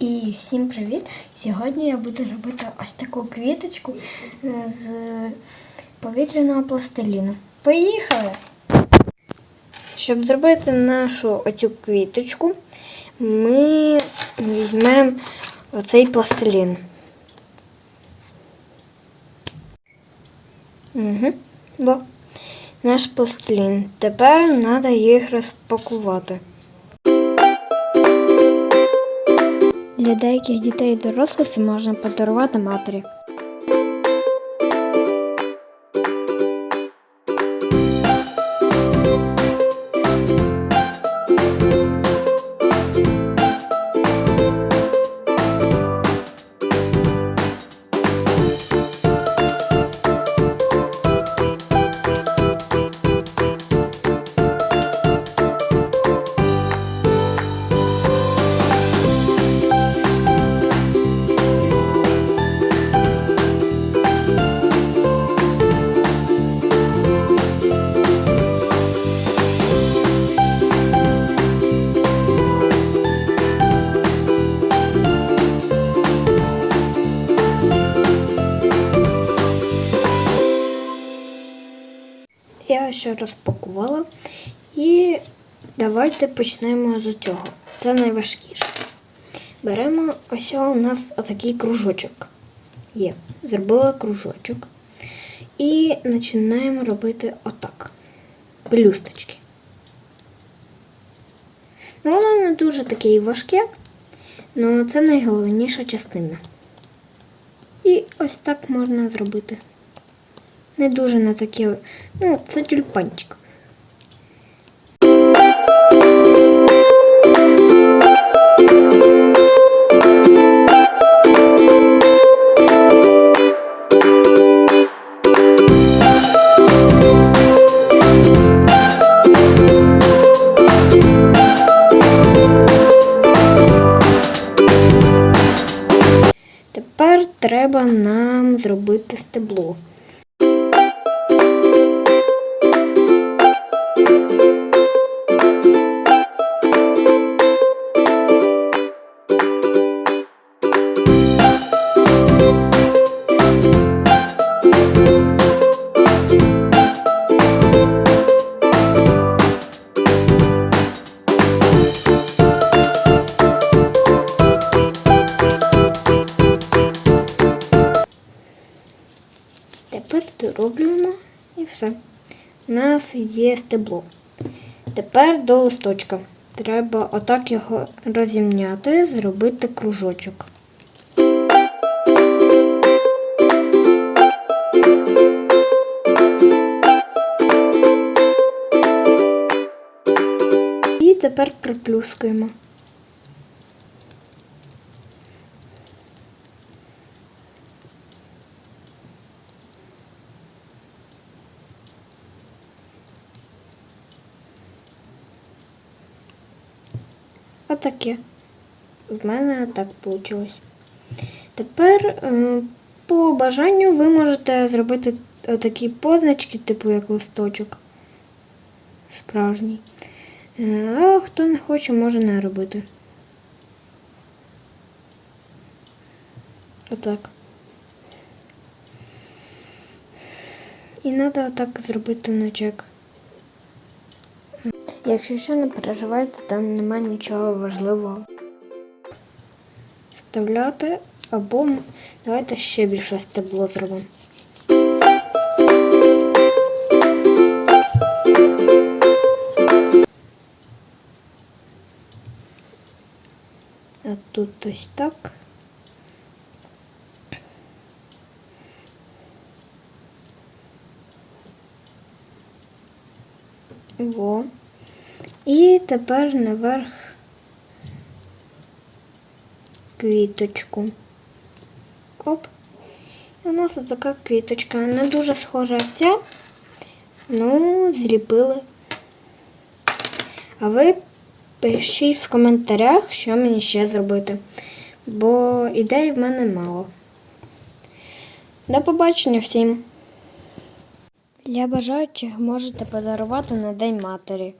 І всім привіт! Сьогодні я буду робити ось таку квіточку е, з повітряного пластиліну. Поїхали! Щоб зробити нашу оцю квіточку, ми візьмемо оцей пластилін. Угу. Во. Наш пластилін. Тепер треба їх розпакувати. Для деяких дітей і дорослих це можна подарувати матері. Я ще розпакувала. І давайте почнемо з цього. Це найважкіше. Беремо ось у нас отакий кружочок. Є. Зробила кружочок. І починаємо робити отак. Пелюсточки. Ну, воно не дуже таке і важке, але це найголовніша частина. І ось так можна зробити. Не дуже на таке. Ну, це тюльпанчик. Тепер треба нам зробити стебло. Тепер і все. У нас є стебло. Тепер до листочка. Треба отак його розімняти, зробити кружочок. І тепер приплюскуємо. Отаке. В мене так вийшло. Тепер е, по бажанню ви можете зробити такі позначки, типу як листочок. Справжній. Е, А хто не хоче, може не робити. Отак. І треба отак зробити на чек. Якщо що не переживайте, там немає нічого важливого. Вставляти або давайте ще більше стебло зробимо. А тут ось так. Во. І тепер наверх квіточку. Оп. У нас така квіточка. Не дуже схожа як ця. Ну, зліпили. А ви пишіть в коментарях, що мені ще зробити. Бо ідей в мене мало. До побачення всім! Для бажаючих можете подарувати на День матері.